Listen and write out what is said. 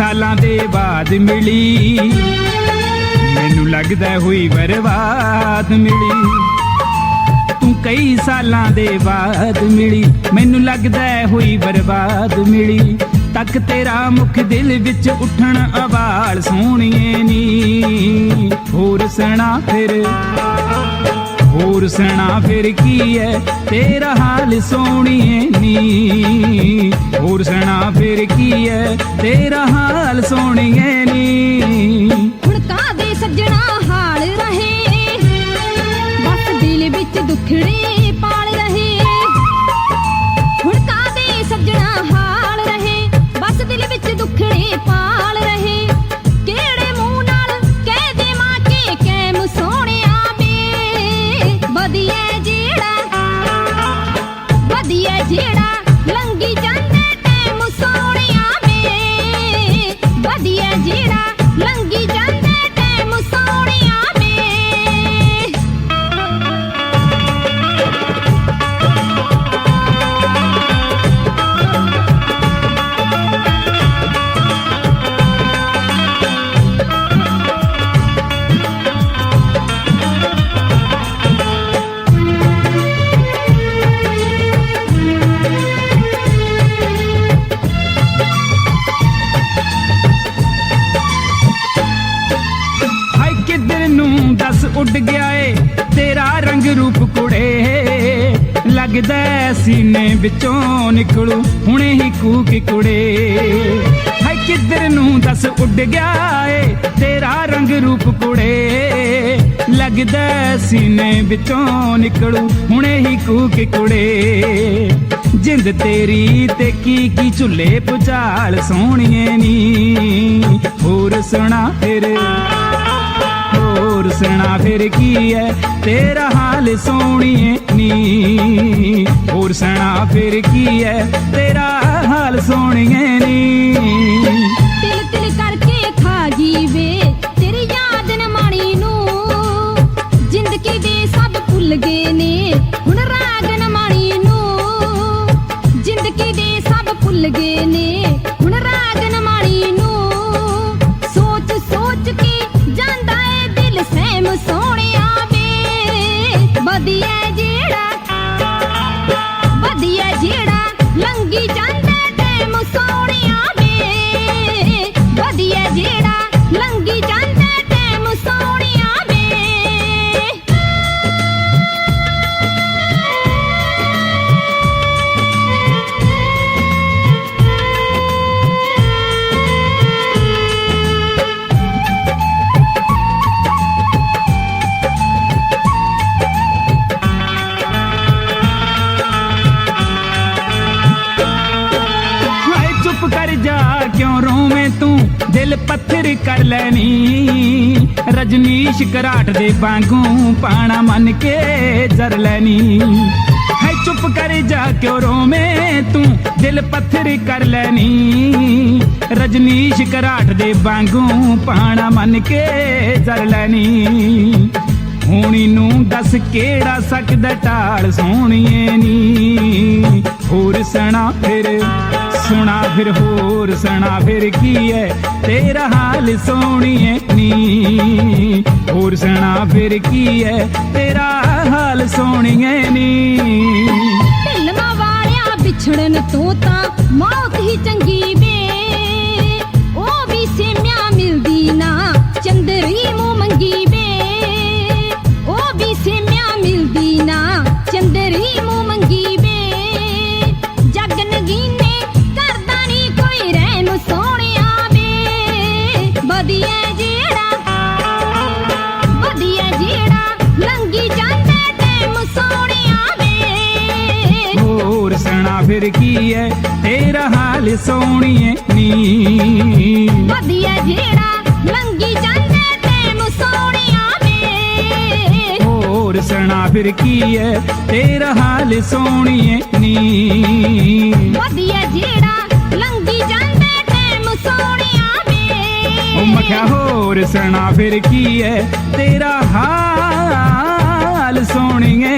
ਸਾਲਾਂ ਦੇ ਬਾਅਦ ਮਿਲੀ। ਮੈਨੂੰ ਲੱਗਦਾ ਹੋਈ ਬਰਬਾਦ ਮਿਲੀ। ਤੂੰ ਕਈ ਸਾਲਾਂ ਦੇ ਬਾਅਦ ਮਿਲੀ। ਮੈਨੂੰ ਲੱਗਦਾ ਹੋਈ ਬਰਬਾਦ ਮਿਲੀ। ਤੱਕ ਤੇਰਾ ਮੁਖ ਦਿਲ ਵਿੱਚ ਉੱਠਣ ਅਵਾਲ ਸੋਹਣੀਏ ਨੀ। ਹੋਰ ਸੁਣਾ ਫਿਰ ਹੋਰ ਸੁਣਾ ਫਿਰ ਕੀ ਐ? ਤੇਰਾ ਹਾਲ ਸੋਹਣੀਏ ਨੀ। ਹੋਰ ਸੁਣਾ ਫਿਰ ਕੀ ਐ? ਤੇਰਾ ਹਾਲ ਸੋਹਣੀਏ ਨੀ। ਹੁਣ ਕਾਦੇ ਸੱਜਣਾ ਹਾਲ ਰਹੇ? ਬਸ ਦਿਲ ਵਿੱਚ ਦੁੱਖੜੇ ਪਾਲ ਰਹੇ। ਹੁਣ ਕਾਦੇ ਸੱਜਣਾ ਹਾਲ ਰਹੇ? ਬਸ ਦਿਲ ਵਿੱਚ ਦੁੱਖੜੇ ਪਾਲ ਉੱਡ ਗਿਆ ਏ, ਤੇਰਾ ਰੰਗ ਰੂਪ ਕੁੜੇ। ਲੱਗਦਾ ਐ ਸੀਨੇ ਵਿੱਚੋਂ ਨਿਕਲੂ, ਹੁਣੇ ਹੀ ਕੂਕ ਕੁੜੇ। ਹਾਏ, ਕਿੱਧਰ ਨੂੰ ਦੱਸ ਉੱਡ ਗਿਆ ਏ, ਤੇਰਾ ਰੰਗ ਰੂਪ ਕੁੜੇ। ਲੱਗਦਾ ਸੀਨੇ ਵਿੱਚੋਂ ਨਿਕਲੂ, ਹੁਣੇ ਹੀ ਕੂਕ ਕੁੜੇ। ਜਿੰਦ ਤੇਰੀ ਤੇ ਕੀ ਕੀ ਝੁੱਲੇ ਪੁਚਾਲ ਸੋਹਣੀਏ ਨੀ। ਹੋਰ ਸੁਣਾ ਫਿਰ। ਹੋਰ ਸੁਣਾ ਫਿਰ ਕੀ ਐ? ਤੇਰਾ ਹਾਲ ਸੋਹਣੀਏ ਨੀ। ਹੋਰ ਸੁਣਾ ਫਿਰ ਕੀ ਐ? ਤੇਰਾ ਹਾਲ ਸੋਹਣੀਏ ਵੇ ਚੁੱਪ ਕਰ ਜਾ, ਕਿਉਂ ਰੋਵੇਂ ਤੂੰ? ਦਿਲ ਪੱਥਰ ਕਰ ਲੈਣੀ। ਰਜਨੀਸ਼ ਘਰਾਟ ਦੇ ਵਾਂਗੂ ਪਾਣਾ ਮੰਨ ਕੇ ਜਰ ਲੈਣੀ। ਹਾਏ, ਚੁੱਪ ਕਰ ਜਾ, ਕਿਉਂ ਰੋਵੇਂ ਤੂੰ? ਦਿਲ ਪੱਥਰ ਕਰ ਲੈਣੀ। ਰਜਨੀਸ਼ ਘਰਾਟ ਦੇ ਵਾਂਗੂ ਪਾਣਾ ਮੰਨ ਕੇ ਜਰ ਲੈਣੀ। ਹੋਣੀ ਨੂੰ ਦੱਸ ਕਿਹੜਾ ਸਕਦਾ ਢਾਲ ਸੋਹਣੀਏ ਨੀ। ਹੋਰ ਸਣਾ ਫਿਰ। ਸੁਣਾ ਫਿਰ ਹੋਰ ਸੁਣਾ ਫਿਰ ਕੀ ਐ? ਤੇਰਾ ਹਾਲ ਸੋਹਣੀਏ ਨੀ। ਹੋਰ ਸੁਣਾ ਫਿਰ ਕੀ ਐ? ਤੇਰਾ ਹਾਲ ਸੋਹਣੀਏ ਨੀ। ਢਿਲਮਾ ਵਾਲਿਆ ਵਿਛੜਨ ਤੋਂ ਤਾਂ, ਮੌਤ ਹੀ ਚੰਗੀ ਫਿਰ ਕੀ ਐ? ਤੇਰਾ ਹਾਲ ਸੋਹਣੀਏ ਨੀ। ਵਧੀਆ ਜਿਹੜਾ ਲੰਗੀ ਜਾਂਦਾ ਟੈਮ ਸੋਹਣਿਆ ਵੇ ਹੋਰ ਸੁਣਾ ਫਿਰ ਕੀ ਐ? ਤੇਰਾ ਹਾਲ ਸੋਹਣੀਏ ਨੀ। ਵਧੀਆ ਜਿਹੜਾ ਲੰਗੀ ਜਾਂਦਾ ਟੈਮ ਸੋਹਣਿਆ ਵੇ ਉਹ ਮਖਿਆ ਹੋਰ ਸੁਣਾ ਫਿਰ ਕੀ ਐ? ਤੇਰਾ ਹਾਲ ਸੋਹਣੀਏ